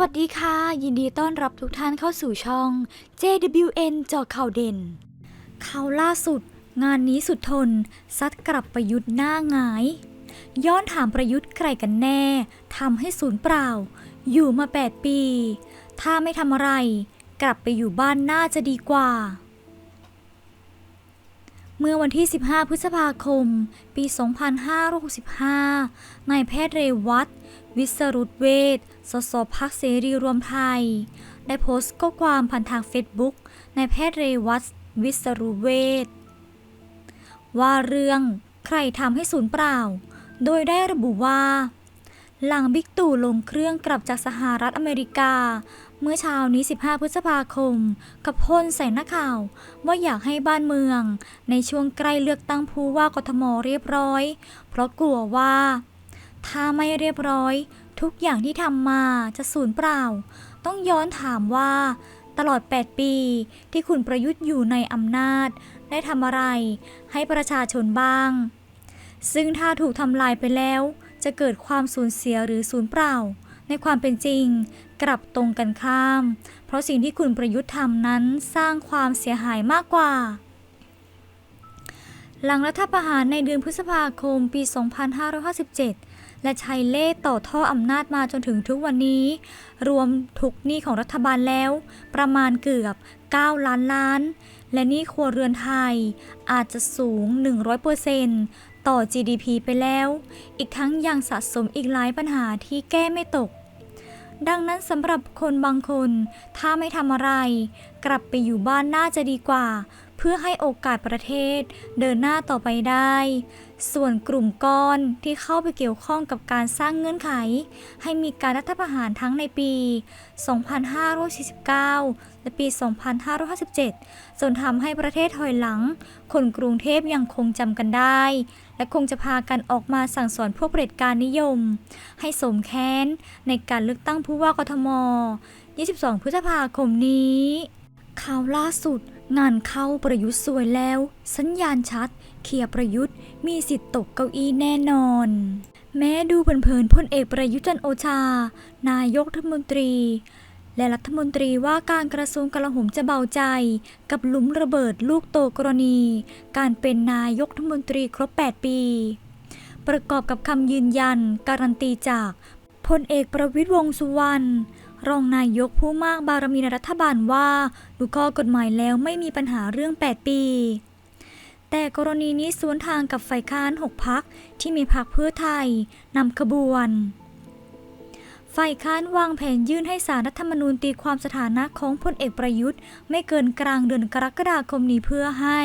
วัสดีค่ะ ยินดีต้อนรับทุกท่านเข้าสู่ช่อง JWN จอข่าวเด่น ข่าวล่าสุด งานนี้สุดทน ซัดกลับประยุทธ์หน้าหงาย ย้อนถามประยุทธ์ใครกันแน่ทำให้ศูนย์เปล่า อยู่มา 8 ปี ถ้าไม่ทำอะไร กลับไปอยู่บ้านน่าจะดีกว่า เมื่อวันที่ 15 พฤษภาคม ปี 2565นายแพทย์เรวัต วิสรุตเวชสสพักเสรีรวมไทย ได้โพสต์ข้อความผ่านทางเฟซบุ๊กในแพทย์เรวัตวิสรุตเวชว่าเรื่องใครทำให้ศูนย์เปล่า โดยได้ระบุว่า หลังบิ๊กตู่ลงเครื่องกลับจากสหรัฐอเมริกา เมื่อเช้านี้ 15 พฤษภาคม กับพ่นใส่นักข่าว ว่าอยากให้บ้านเมือง ในช่วงใกล้เลือกตั้งผู้ว่ากทมเรียบร้อย เพราะกลัวว่า ถ้าไม่เรียบร้อย ทุกอย่างที่ทำมาจะสูญเปล่า ต้องย้อนถามว่า ตลอด 8 ปีที่คุณประยุทธ์อยู่ในอำนาจ ได้ทำอะไร ให้ประชาชนบ้าง ซึ่งถ้าถูกทำลายไปแล้ว จะเกิดความสูญเสียหรือสูญเปล่า ในความเป็นจริง กลับตรงกันข้าม เพราะสิ่งที่คุณประยุทธ์ทำนั้นสร้างความเสียหายมากกว่าหลังรัฐประหารในเดือนพฤษภาคมปี 2557 และใช้เล่ต่อท่ออำนาจมาจนถึงทุกวันนี้ รวมทุกหนี้ของรัฐบาลแล้ว ประมาณเกือบ 9 ล้านล้าน และหนี้ครัวเรือนไทยอาจจะสูง 100%ต่อ GDP ไปแล้ว อีกทั้งยังสะสมอีกหลายปัญหาที่แก้ไม่ตกดังนั้นสำหรับคนบางคน ถ้าไม่ทำอะไร กลับไปอยู่บ้านน่าจะดีกว่า เพื่อให้โอกาสประเทศเดินหน้าต่อไปได้ ส่วนกลุ่มก้อนที่เข้าไปเกี่ยวข้องกับการสร้างเงื่อนไข ให้มีการรัฐประหารทั้งในปี 2549 และปี 2557 จนทำให้ประเทศถอยหลัง คนกรุงเทพยังคงจำกันได้ และคงจะพากันออกมาสั่งสอนพวกเผด็จการนิยม ให้สมแค้นในการเลือกตั้งผู้ว่ากทม 22 พฤษภาคมนี้ข่าวล่าสุด งานเข้าประยุทธ์สวยแล้ว สัญญาณชัดเคียประยุทธ์มีสิทธิ์ตกเก้าอี้แน่นอน แม้ดูเผินๆพลเอกประยุทธ์จันโอชา นายกรัฐมนตรี และรัฐมนตรีว่าการกระทรวงกลาโหมจะเบาใจ กับหลุมระเบิดลูกโตกรณี การเป็นนายกรัฐมนตรีครบ 8 ปี ประกอบกับคำยืนยัน การันตีจากพลเอกประวิตรวงษ์สุวรรณ รองนายกผู้มากบารมีในรัฐบาลว่า ดูข้อกฎหมายแล้วไม่มีปัญหาเรื่อง 8 ปี แต่กรณีนี้สวนทางกับฝ่ายค้าน 6 พักที่มีพักเพื่อไทยนำขบวนฝ่ายค้านวางแผนยื่นให้สารรัฐธรรมนูญตีความสถานะของพลเอกประยุทธ์ ไม่เกินกลางเดือนกรกฎาคมนี้เพื่อให้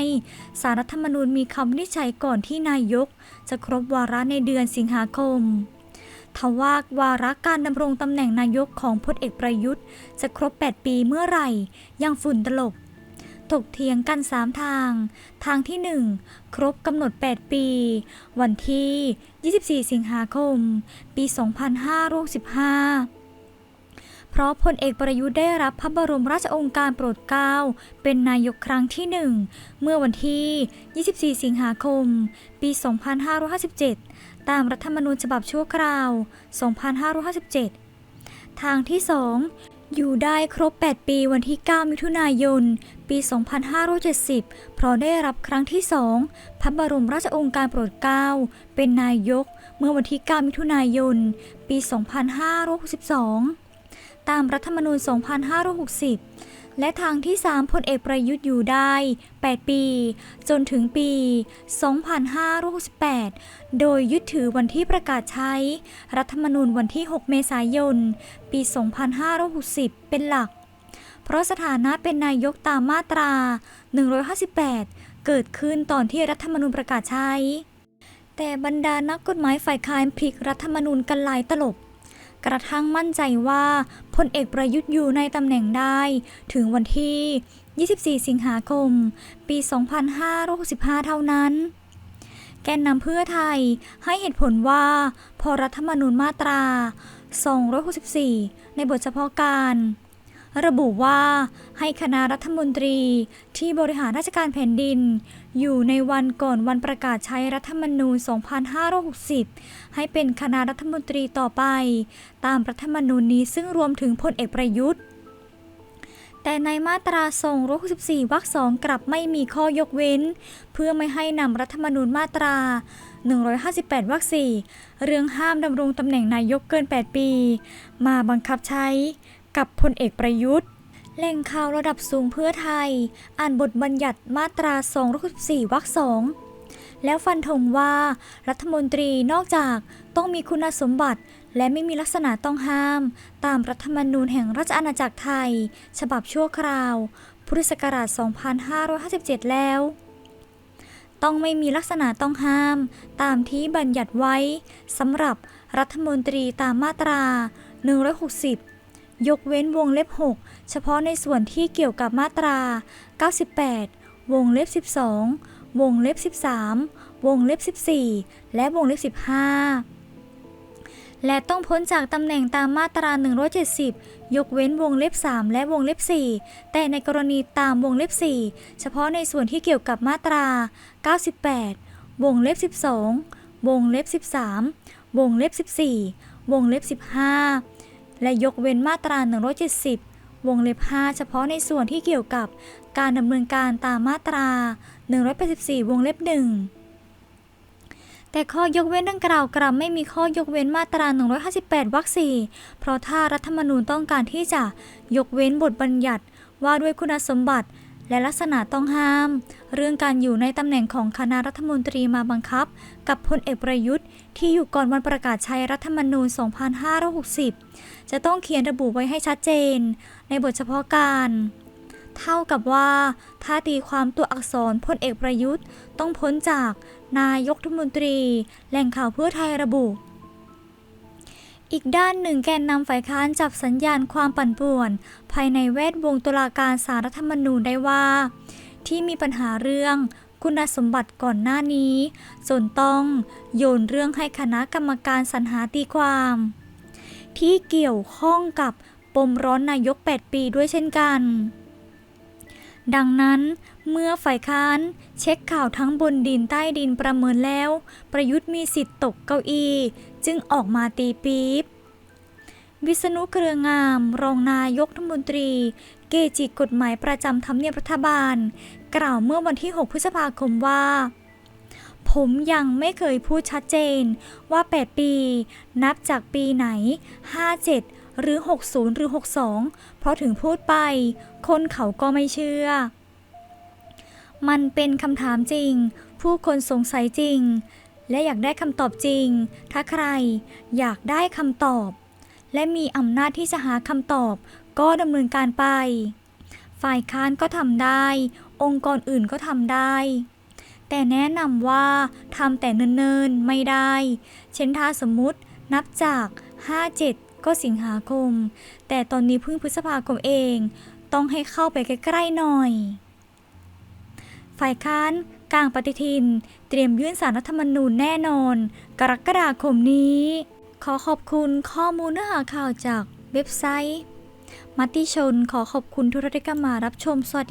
สารรัฐธรรมนูญมีคำวินิจฉัยก่อนที่นายก จะครบวาระในเดือนสิงหาคม ทว่าวาระการดำรงตำแหน่งนายกของพลเอกประยุทธ์ จะครบ 8 ปีเมื่อไหร่ ยังฝุ่นตลบ ถกเถียงกัน 3 ทาง ทางที่ 1 ครบกำหนด 8 ปี วันที่ 24 สิงหาคม ปี 2565 เพราะพลเอกประยุทธ์ได้รับพระบรมราชองค์การโปรดเกล้าเป็นนายกครั้งที่1เมื่อวันที่ 24 สิงหาคม ปี 2557 ตามรัฐธรรมนูญฉบับชั่วคราว 2557 ทางที่ 2 อยู่ได้ครบ 8 ปีวันที่ 9 มิถุนายน ปี 2570 เพราะได้รับครั้งที่ 2 พระบรมราชองค์การโปรดเกล้าเป็นนายกเมื่อวันที่ 9 มิถุนายน ปี 2562 ตามรัฐธรรมนูญ 2560 และทางที่ 3พลเอกประยุทธ์อยู่ได้ 8 ปี จนถึงปี 2568 โดยยึดถือวันที่ประกาศใช้ รัฐธรรมนูญวันที่ 6 เมษายน ปี 2560 เป็นหลัก เพราะสถานะเป็นนายกตามมาตรา 158 เกิดขึ้นตอนที่รัฐธรรมนูญประกาศใช้ แต่บรรดานักกฎหมายฝ่ายค้านพลิกรัฐธรรมนูญกันหลายตลบ กระทั่งมั่นใจว่าพลเอกประยุทธ์อยู่ในตำแหน่งได้ ถึงวันที่ 24 สิงหาคม ปี 2565 เท่านั้น แกนนำเพื่อไทยให้เหตุผลว่า พอรัฐธรรมนูญมาตรา 264 ในบทเฉพาะการ ระบุว่าให้คณะรัฐมนตรีที่บริหารราชการแผ่นดิน อยู่ในวันก่อนวันประกาศใช้รัฐธรรมนูญ 2560 ให้เป็นคณะรัฐมนตรีต่อไป ตามรัฐธรรมนูญนี้ซึ่งรวมถึงพลเอกประยุทธ์ แต่ในมาตรา 264วรรคสองกลับไม่มีข้อยกเว้น เพื่อไม่ให้นำรัฐธรรมนูญมาตรา158วรรคสี่เรื่องห้ามดำรงตำแหน่งนายกเกิน 8 ปี มาบังคับใช้ กับพลเอกประยุทธ์แหล่งข่าวระดับสูงเพื่อไทย อ่านบทบัญญัติมาตรา 264วรรคสองแล้วฟันธงว่า รัฐมนตรีนอกจากต้องมีคุณสมบัติ และไม่มีลักษณะต้องห้าม ตามรัฐธรรมนูญแห่งราชอาณาจักรไทย ฉบับชั่วคราว พุทธศักราช 2557 แล้ว ต้องไม่มีลักษณะต้องห้าม ตามที่บัญญัติไว้สำหรับรัฐมนตรีตามมาตรา 160 ยกเว้นวงเล็บ 6 เฉพาะในส่วนที่เกี่ยวกับมาตรา 98 วงเล็บ 12 วงเล็บ 13 วงเล็บ 14 และวงเล็บ 15 และต้องพ้นจากตำแหน่งตามมาตรา 170 ยกเว้นวงเล็บ 3 และวงเล็บ 4 แต่ในกรณีตามวงเล็บ 4 เฉพาะในส่วนที่เกี่ยวกับมาตรา 98 วงเล็บ 12 วงเล็บ 13 วงเล็บ 14 วงเล็บ 15 และยกเว้นมาตรา 170 วงเล็บ 5 เฉพาะในส่วนที่เกี่ยวกับการดำเนินการตามมาตรา 184 วงเล็บ 1 แต่ข้อยกเว้นดังกล่าวกลับไม่มีข้อยกเว้นมาตรา 158 วรรคสี่เพราะถ้ารัฐธรรมนูญต้องการที่จะยกเว้นบทบัญญัติว่าด้วยคุณสมบัติ และลักษณะต้องห้าม เรื่องการอยู่ในตำแหน่งของคณะรัฐมนตรีมาบังคับ กับพลเอกประยุทธ์ ที่อยู่ก่อนวันประกาศใช้รัฐธรรมนูญ 2560 จะต้องเขียนระบุไว้ให้ชัดเจน ในบทเฉพาะการ เท่ากับว่า ถ้าตีความตัวอักษรพลเอกประยุทธ์ ต้องพ้นจากนายกรัฐมนตรี แหล่งข่าวเพื่อไทยระบุ อีกด้านหนึ่งแกนนำฝ่ายค้านจับสัญญาณความปั่นป่วน ภายในแวดวงตุลาการสารรัฐธรรมนูญได้ว่า ที่มีปัญหาเรื่องคุณสมบัติก่อนหน้านี้ จนต้องโยนเรื่องให้คณะกรรมการสรรหาตีความ ที่เกี่ยวข้องกับปมร้อนนายก 8 ปีด้วยเช่นกัน ดังนั้นเมื่อฝ่ายค้านเช็คข่าวทั้งบนดินใต้ดินประเมินแล้ว ประยุทธ์มีสิทธิ์ตกเก้าอี้ จึงออกมาตีปี๊บ วิษณุเครืองาม รองนายกรัฐมนตรี เกจิกฎหมายประจำทำเนียบรัฐบาล กล่าวเมื่อวันที่ 6 พฤษภาคมว่า ผมยังไม่เคยพูดชัดเจนว่า 8 ปี นับจากปีไหน 57 หรือ 60 หรือ 62 เพราะถึงพูดไป คนเขาก็ไม่เชื่อ มันเป็นคำถามจริง ผู้คนสงสัยจริง และอยากได้คำตอบจริง ถ้าใครอยากได้คำตอบ และมีอำนาจที่จะหาคำตอบ ก็ดำเนินการไป ฝ่ายค้านก็ทำได้ องค์กรอื่นก็ทำได้ แต่แนะนำว่าทำแต่เนินๆไม่ได้ เช่นถ้าสมมุตินับจาก 57 ก็สิงหาคม แต่ตอนนี้เพิ่งพฤษภาคมเอง ต้องให้เข้าไปใกล้ๆหน่อย ฝ่ายค้าน กลางปฏิทิน เตรียมยื่นสารรัฐธรรมนูญแน่นอน กรกฎาคมนี้ ขอขอบคุณข้อมูลเนื้อหาข่าวจากเว็บไซต์ มัติชนขอขอบคุณทุกท่านที่เข้ามารับชมสวัสดี